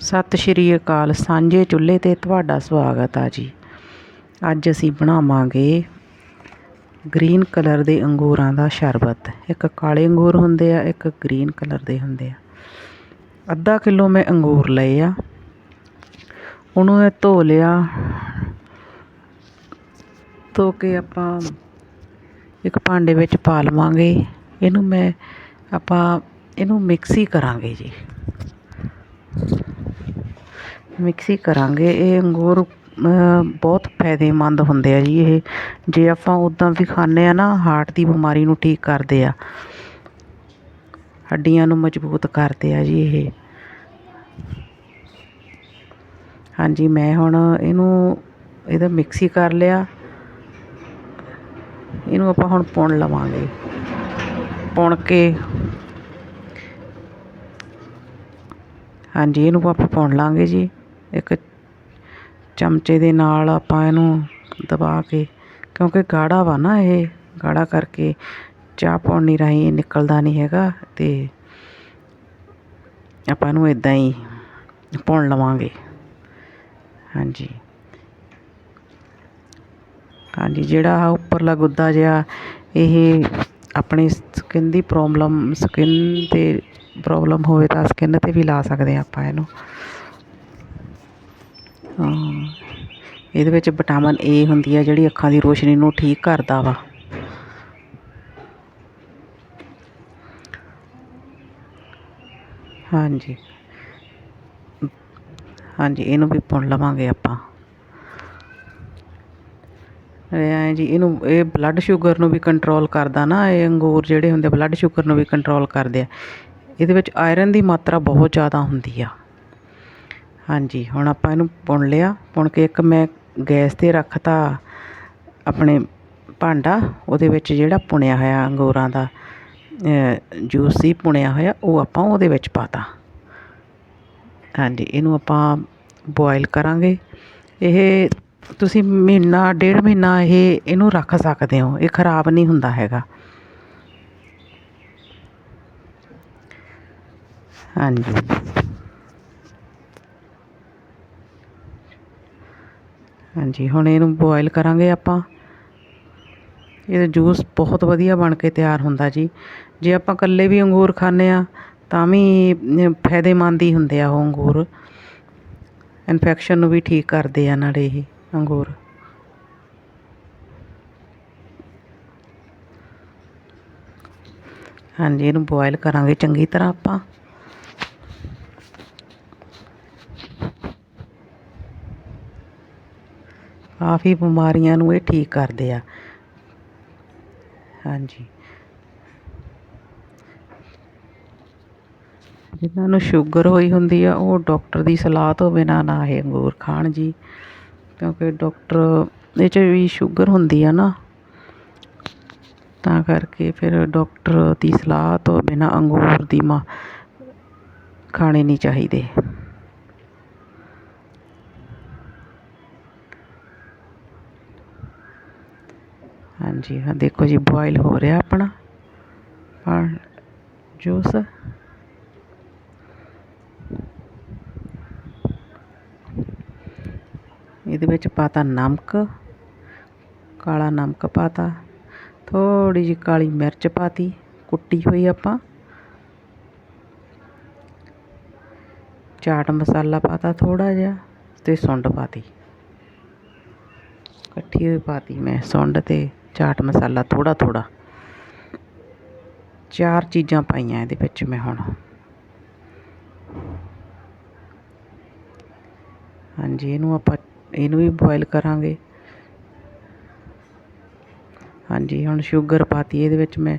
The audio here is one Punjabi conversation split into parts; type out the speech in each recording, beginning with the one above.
ਸਤਿ ਸ਼੍ਰੀ ਅਕਾਲ, ਸਾਂਝੇ ਚੁੱਲ੍ਹੇ 'ਤੇ ਤੁਹਾਡਾ ਸਵਾਗਤ ਆ ਜੀ। ਅੱਜ ਅਸੀਂ ਬਣਾਵਾਂਗੇ ਗ੍ਰੀਨ ਕਲਰ ਦੇ ਅੰਗੂਰਾਂ ਦਾ ਸ਼ਰਬਤ। ਇੱਕ ਕਾਲੇ ਅੰਗੂਰ ਹੁੰਦੇ ਆ, ਇੱਕ ਗ੍ਰੀਨ ਕਲਰ ਦੇ ਹੁੰਦੇ ਆ। ਅੱਧਾ ਕਿਲੋ ਮੈਂ ਅੰਗੂਰ ਲਏ ਆ। ਉਹਨੂੰ ਇਹ ਧੋ ਲਿਆ। ਧੋ ਕੇ ਆਪਾਂ ਇੱਕ ਭਾਂਡੇ ਵਿੱਚ ਪਾ ਲਵਾਂਗੇ। ਇਹਨੂੰ ਮੈਂ ਆਪਾਂ, ਇਹਨੂੰ ਮਿਕਸੀ ਕਰਾਂਗੇ ਜੀ। ਮਿਕਸੀ ਕਰਾਂਗੇ। ਇਹ ਅੰਗੂਰ ਬਹੁਤ ਫਾਇਦੇਮੰਦ ਹੁੰਦੇ ਆ ਜੀ ਇਹ। ਜੇ ਆਪਾਂ ਉੱਦਾਂ ਵੀ ਖਾਂਦੇ ਹਾਂ ਨਾ, ਹਾਰਟ ਦੀ ਬਿਮਾਰੀ ਨੂੰ ਠੀਕ ਕਰਦੇ ਆ। ਹੱਡੀਆਂ ਨੂੰ ਮਜ਼ਬੂਤ ਕਰਦੇ ਆ ਜੀ ਇਹ। ਹਾਂਜੀ, ਮੈਂ ਹੁਣ ਇਹਨੂੰ, ਇਹਦਾ ਮਿਕਸੀ ਕਰ ਲਿਆ। ਇਹਨੂੰ ਆਪਾਂ ਹੁਣ ਪੁਣ ਲਵਾਂਗੇ। ਪੁਣ ਕੇ। ਹਾਂਜੀ, ਇਹਨੂੰ ਆਪਾਂ ਪੁਣ ਲਾਂਗੇ ਜੀ। ਇੱਕ ਚਮਚੇ ਦੇ ਨਾਲ ਆਪਾਂ ਇਹਨੂੰ ਦਬਾ ਕੇ, ਕਿਉਂਕਿ ਗਾੜਾ ਵਾ ਨਾ ਇਹ, ਗਾੜਾ ਕਰਕੇ ਚਾਹ ਪਾਉਣੀ ਰਾਹੀਂ ਨਿਕਲਦਾ ਨਹੀਂ ਹੈਗਾ ਅਤੇ ਆਪਾਂ ਇਹਨੂੰ ਇੱਦਾਂ ਹੀ ਪੁਣ ਲਵਾਂਗੇ। ਹਾਂਜੀ। ਹਾਂਜੀ, ਜਿਹੜਾ ਉੱਪਰਲਾ ਗੁੱਦਾ ਜਿਹਾ, ਇਹ ਆਪਣੀ ਸਕਿਨ ਦੀ ਪ੍ਰੋਬਲਮ ਸਕਿਨ 'ਤੇ ਪ੍ਰੋਬਲਮ ਹੋਵੇ ਤਾਂ ਸਕਿਨ 'ਤੇ ਵੀ ਲਾ ਸਕਦੇ ਹਾਂ ਆਪਾਂ ਇਹਨੂੰ। ਇਹਦੇ ਵਿੱਚ ਵਿਟਾਮਿਨ ਏ ਹੁੰਦੀ ਆ ਜਿਹੜੀ ਅੱਖਾਂ ਦੀ ਰੋਸ਼ਨੀ ਨੂੰ ਠੀਕ ਕਰਦਾ ਵਾ। ਹਾਂਜੀ। ਹਾਂਜੀ, ਇਹਨੂੰ ਵੀ ਪੁਣ ਲਵਾਂਗੇ ਆਪਾਂ। ਐਂ ਜੀ, ਇਹਨੂੰ, ਇਹ ਬਲੱਡ ਸ਼ੂਗਰ ਨੂੰ ਵੀ ਕੰਟਰੋਲ ਕਰਦਾ ਨਾ, ਇਹ ਅੰਗੂਰ ਜਿਹੜੇ ਹੁੰਦੇ ਬਲੱਡ ਸ਼ੂਗਰ ਨੂੰ ਵੀ ਕੰਟਰੋਲ ਕਰਦੇ ਆ। ਇਹਦੇ ਵਿੱਚ ਆਇਰਨ ਦੀ ਮਾਤਰਾ ਬਹੁਤ ਜ਼ਿਆਦਾ ਹੁੰਦੀ ਆ। ਹਾਂਜੀ, ਹੁਣ ਆਪਾਂ ਇਹਨੂੰ ਪੁਣ ਲਿਆ। ਪੁਣ ਕੇ ਇੱਕ ਮੈਂ ਗੈਸ 'ਤੇ ਰੱਖਤਾ ਆਪਣੇ ਭਾਂਡਾ, ਉਹਦੇ ਵਿੱਚ ਜਿਹੜਾ ਪੁਣਿਆ ਹੋਇਆ ਅੰਗੂਰਾਂ ਦਾ ਜੂਸ ਸੀ, ਪੁਣਿਆ ਹੋਇਆ, ਉਹ ਆਪਾਂ ਉਹਦੇ ਵਿੱਚ ਪਾਤਾ। ਹਾਂਜੀ, ਇਹਨੂੰ ਆਪਾਂ ਬੋਇਲ ਕਰਾਂਗੇ। ਇਹ ਤੁਸੀਂ ਮਹੀਨਾ, ਡੇਢ ਮਹੀਨਾ ਇਹ ਇਹਨੂੰ ਰੱਖ ਸਕਦੇ ਹੋ। ਇਹ ਖਰਾਬ ਨਹੀਂ ਹੁੰਦਾ ਹੈਗਾ। ਹਾਂਜੀ। ਹਾਂਜੀ, ਹੁਣ ਇਹਨੂੰ ਬੋਇਲ ਕਰਾਂਗੇ ਆਪਾਂ। ਇਹਦਾ ਜੂਸ ਬਹੁਤ ਵਧੀਆ ਬਣ ਕੇ ਤਿਆਰ ਹੁੰਦਾ ਜੀ। ਜੇ ਆਪਾਂ ਇਕੱਲੇ ਵੀ ਅੰਗੂਰ ਖਾਂਦੇ ਆ ਤਾਂ ਵੀ ਫਾਇਦੇਮੰਦ ਹੀ ਹੁੰਦੇ ਆ ਉਹ ਅੰਗੂਰ। ਇਨਫੈਕਸ਼ਨ ਨੂੰ ਵੀ ਠੀਕ ਕਰਦੇ ਆ ਨਾਲੇ ਇਹ ਅੰਗੂਰ। ਹਾਂਜੀ, ਇਹਨੂੰ ਬੋਇਲ ਕਰਾਂਗੇ ਚੰਗੀ ਤਰ੍ਹਾਂ ਆਪਾਂ। ਕਾਫੀ ਬਿਮਾਰੀਆਂ ਨੂੰ ਇਹ ਠੀਕ ਕਰਦੇ ਆ। ਹਾਂਜੀ। ਜਿਨ੍ਹਾਂ ਨੂੰ ਸ਼ੂਗਰ ਹੋਈ ਹੁੰਦੀ ਆ, ਉਹ ਡਾਕਟਰ ਦੀ ਸਲਾਹ ਤੋਂ ਬਿਨਾਂ ਨਾ ਇਹ ਅੰਗੂਰ ਖਾਣ ਜੀ। ਕਿਉਂਕਿ ਡਾਕਟਰ, ਇਹ 'ਚ ਵੀ ਸ਼ੂਗਰ ਹੁੰਦੀ ਆ ਨਾ। ਤਾਂ ਕਰਕੇ ਫਿਰ ਡਾਕਟਰ ਦੀ ਸਲਾਹ ਤੋਂ ਬਿਨਾਂ ਅੰਗੂਰ ਦੀ ਮਾ ਖਾਣੇ ਨਹੀਂ ਚਾਹੀਦੇ। ਹਾਂਜੀ, ਹਾਂ, ਦੇਖੋ ਜੀ ਬੋਇਲ ਹੋ ਰਿਹਾ ਆਪਣਾ। ਜੂਸ। ਇਹਦੇ ਵਿੱਚ ਪਾਤਾ ਨਮਕ, ਕਾਲਾ ਨਮਕ ਪਾਤਾ ਥੋੜੀ ਜਿਹੀ ਕਾਲੀ ਮਿਰਚ ਪਾਤੀ, ਕੁੱਟੀ ਹੋਈ ਆਪਾਂ। ਚਾਟ ਮਸਾਲਾ ਪਾਤਾ ਥੋੜਾ ਜਿਹਾ ਤੇ ਸੁੰਡ ਪਾਤੀ। ਇਕੱਠੀ ਹੋਈ ਪਾਤੀ ਮੈਂ ਸੁੰਡ ਤੇ। ਚਾਟ ਮਸਾਲਾ ਥੋੜਾ ਥੋੜਾ ਚਾਰ ਚੀਜ਼ਾਂ ਪਾਈਆਂ ਇਹਦੇ ਵਿੱਚ ਮੈਂ ਹੁਣ। ਹਾਂਜੀ, ਇਹਨੂੰ ਆਪਾਂ, ਇਹਨੂੰ ਵੀ ਬੋਇਲ ਕਰਾਂਗੇ। ਹਾਂਜੀ, ਹੁਣ ਸ਼ੂਗਰ ਪਾਤੀ, ਇਹਦੇ ਵਿੱਚ ਮੈਂ,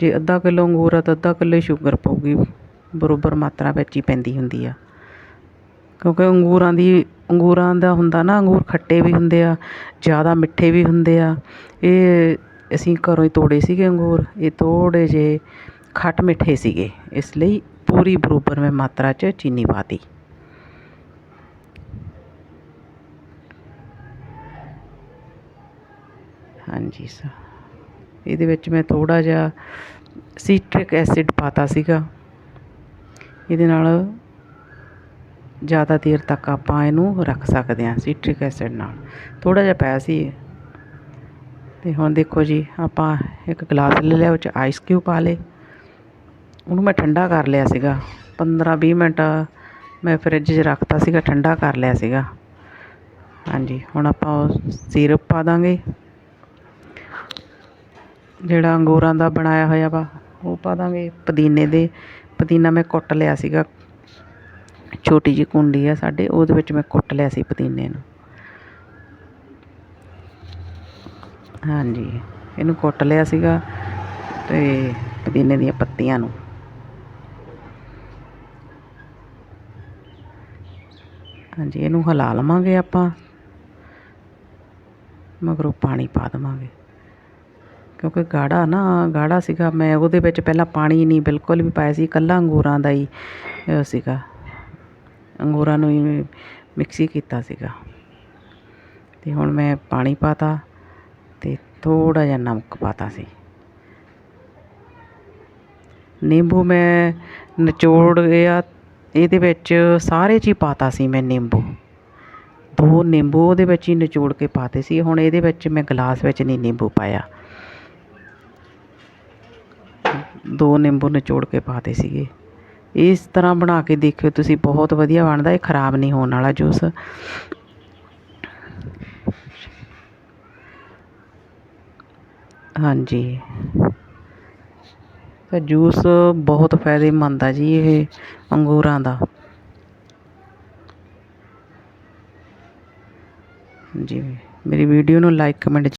ਜੇ ਅੱਧਾ ਕਿਲੋ ਅੰਗੂਰ ਆ ਤਾਂ ਅੱਧਾ ਕਿਲੋ ਸ਼ੂਗਰ ਪਊਗੀ। ਬਰੋਬਰ ਮਾਤਰਾ ਵਿੱਚ ਹੀ ਪੈਂਦੀ ਹੁੰਦੀ ਆ। ਕਿਉਂਕਿ ਅੰਗੂਰਾਂ ਦੀ ਅੰਗੂਰਾਂ ਦਾ ਹੁੰਦਾ ਨਾ, ਅੰਗੂਰ ਖੱਟੇ ਵੀ ਹੁੰਦੇ ਆ, ਜ਼ਿਆਦਾ ਮਿੱਠੇ ਵੀ ਹੁੰਦੇ ਆ। ਇਹ ਅਸੀਂ ਘਰੋਂ ਹੀ ਤੋੜੇ ਸੀਗੇ ਅੰਗੂਰ, ਇਹ ਥੋੜ੍ਹੇ ਜਿਹੇ ਖੱਟ ਮਿੱਠੇ ਸੀਗੇ। ਇਸ ਲਈ ਪੂਰੀ ਬਰੋਬਰ ਮੈਂ ਮਾਤਰਾ 'ਚ ਚੀਨੀ ਪਾ ਤੀ ਹਾਂਜੀ ਸਰ। ਇਹਦੇ ਵਿੱਚ ਮੈਂ ਥੋੜ੍ਹਾ ਜਿਹਾ ਸੀਟਰਿਕ ਐਸਿਡ ਪਾਤਾ ਸੀਗਾ। ਇਹਦੇ ਨਾਲ ਜ਼ਿਆਦਾ ਦੇਰ ਤੱਕ ਆਪਾਂ ਇਹਨੂੰ ਰੱਖ ਸਕਦੇ ਹਾਂ ਸੀਟ੍ਰਿਕ ਐਸਿਡ ਨਾਲ। ਥੋੜ੍ਹਾ ਜਿਹਾ ਪਿਆ ਸੀ ਅਤੇ ਹੁਣ ਦੇਖੋ ਜੀ, ਆਪਾਂ ਇੱਕ ਗਲਾਸ ਲੈ ਲਿਆ, ਉਹ 'ਚ ਆਈਸ ਕਿਊਬ ਪਾ ਲਏ। ਉਹਨੂੰ ਮੈਂ ਠੰਡਾ ਕਰ ਲਿਆ ਸੀਗਾ। ਪੰਦਰਾਂ ਵੀਹ ਮਿੰਟ ਮੈਂ ਫਰਿੱਜ 'ਚ ਰੱਖਤਾ ਸੀਗਾ, ਠੰਡਾ ਕਰ ਲਿਆ ਸੀਗਾ। ਹਾਂਜੀ, ਹੁਣ ਆਪਾਂ ਉਹ ਸੀਰਪ ਪਾ ਦਾਂਗੇ। ਜਿਹੜਾ ਅੰਗੂਰਾਂ ਦਾ ਬਣਾਇਆ ਹੋਇਆ ਵਾ, ਉਹ ਪਾ ਦਾਂਗੇ। ਪੁਦੀਨੇ ਦੇ, ਪੁਦੀਨਾ ਮੈਂ ਕੁੱਟ ਲਿਆ ਸੀਗਾ। ਛੋਟੀ ਜਿਹੀ ਕੁੰਡੀ ਆ ਸਾਡੇ, ਉਹਦੇ ਵਿੱਚ ਮੈਂ ਕੁੱਟ ਲਿਆ ਸੀ ਪੁਦੀਨੇ ਨੂੰ। ਹਾਂਜੀ, ਇਹਨੂੰ ਕੁੱਟ ਲਿਆ ਸੀਗਾ ਅਤੇ ਪੁਦੀਨੇ ਦੀਆਂ ਪੱਤੀਆਂ ਨੂੰ। ਹਾਂਜੀ, ਇਹਨੂੰ ਹਿਲਾ ਲਵਾਂਗੇ ਆਪਾਂ, ਮਗਰੋਂ ਪਾਣੀ ਪਾ ਦੇਵਾਂਗੇ। ਕਿਉਂਕਿ ਗਾੜਾ ਨਾ, ਗਾੜਾ ਸੀਗਾ, ਮੈਂ ਉਹਦੇ ਵਿੱਚ ਪਹਿਲਾਂ ਪਾਣੀ ਨਹੀਂ ਬਿਲਕੁਲ ਵੀ ਪਾਇਆ ਸੀ ਇਕੱਲਾ ਅੰਗੂਰਾਂ ਦਾ ਹੀ ਸੀਗਾ। ਅੰਗੂਰਾਂ ਨੂੰ ਹੀ ਮਿਕਸੀ ਕੀਤਾ ਸੀਗਾ। ਅਤੇ ਹੁਣ ਮੈਂ ਪਾਣੀ ਪਾਤਾ ਅਤੇ ਥੋੜ੍ਹਾ ਜਿਹਾ ਨਮਕ ਪਾਤਾ ਸੀ। ਨਿੰਬੂ ਮੈਂ ਨਿਚੋੜ ਗਿਆ, ਇਹਦੇ ਵਿੱਚ ਸਾਰੇ 'ਚ ਹੀ ਪਾਤਾ ਸੀ ਮੈਂ ਨਿੰਬੂ। ਦੋ ਨਿੰਬੂ ਉਹਦੇ ਵਿੱਚ ਹੀ ਨਿਚੋੜ ਕੇ ਪਾਤੇ ਸੀ, ਹੁਣ ਇਹਦੇ ਵਿੱਚ ਮੈਂ ਗਲਾਸ ਵਿੱਚ ਨਹੀਂ ਨਿੰਬੂ ਪਾਇਆ। ਦੋ ਨਿੰਬੂ ਨਿਚੋੜ ਕੇ ਪਾਤੇ ਸੀਗੇ। ਇਸ ਤਰ੍ਹਾਂ ਬਣਾ ਕੇ ਦੇਖਿਓ, ਤੁਸੀਂ ਬਹੁਤ ਵਧੀਆ ਬਣਦਾ, ਇਹ ਖਰਾਬ ਨਹੀਂ ਹੋਣ ਵਾਲਾ ਜੂਸ। ਹਾਂਜੀ। ਤਾਂ ਜੂਸ ਬਹੁਤ ਫਾਇਦੇਮੰਦ ਆ ਜੀ ਇਹ ਅੰਗੂਰਾਂ ਦਾ। ਜੀ ਮੇਰੀ ਵੀਡੀਓ ਨੂੰ ਲਾਈਕ ਕਮੈਂਟ